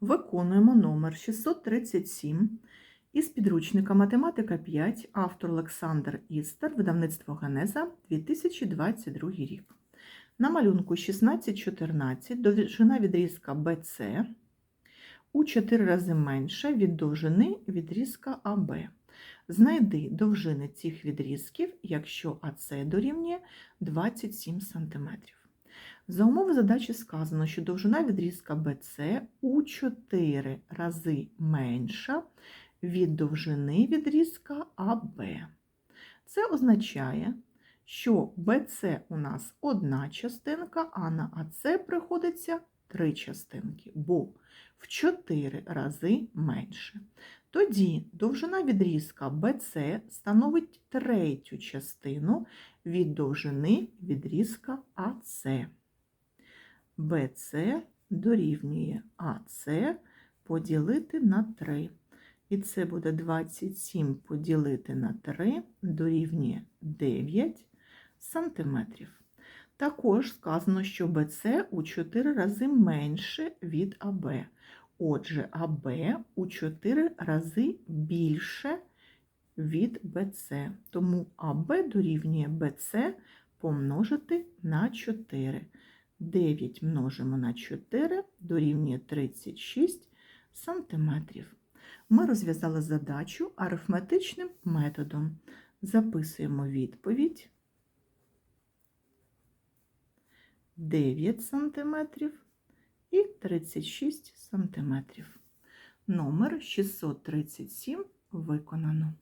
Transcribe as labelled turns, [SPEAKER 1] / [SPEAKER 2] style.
[SPEAKER 1] Виконуємо номер 637 із підручника Математика 5, автор Олександр Істер, видавництво Генеза, 2022 рік. На малюнку 1614 довжина відрізка BC у 4 рази менша від довжини відрізка АБ. Знайди довжини цих відрізків, якщо АС дорівнює 27 см. За умови задачі сказано, що довжина відрізка BC у 4 рази менша від довжини відрізка АБ. Це означає, що BC у нас одна частинка, а на АС приходиться три частинки, бо в 4 рази менше. Тоді довжина відрізка BC становить третю частину від довжини відрізка АС. BC дорівнює АС поділити на 3. І це буде 27 поділити на 3 дорівнює 9 сантиметрів. Також сказано, що BC у 4 рази менше від АБ. Отже, АБ у 4 рази більше від BC. Тому АБ дорівнює BC помножити на 4. 9 множимо на 4 дорівнює 36 сантиметрів. Ми розв'язали задачу арифметичним методом. Записуємо відповідь 9 см і 36 см. Номер 637 виконано.